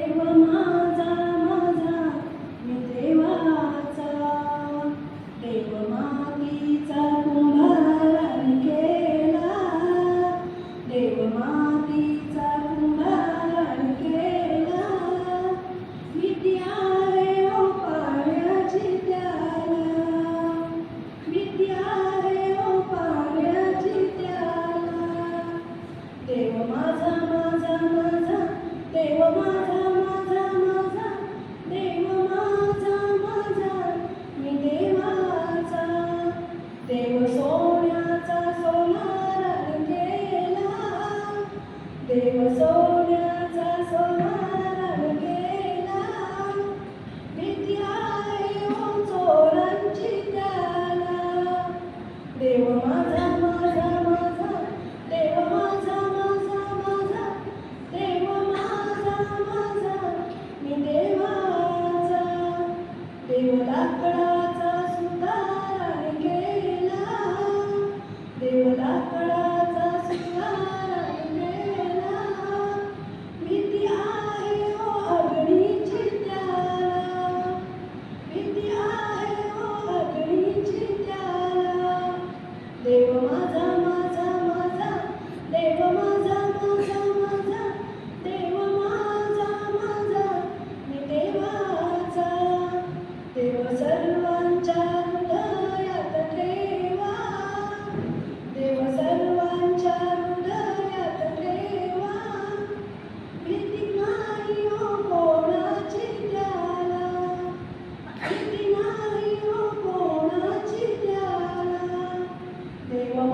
table. They were so young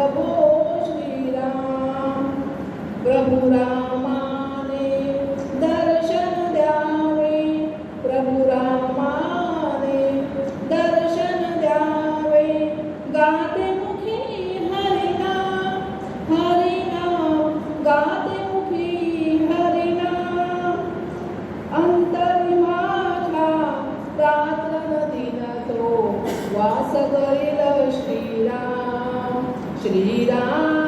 प्रभो श्री राम प्रभु रामाने दर्शन द्यावे, प्रभु रामाने दर्शन द्यावे। गाते मुखी हरिना हरिना गाते मुखी हरिना अंतरिमाचा रात्र दिन तो वास करील श्रीराम। Shri Ram.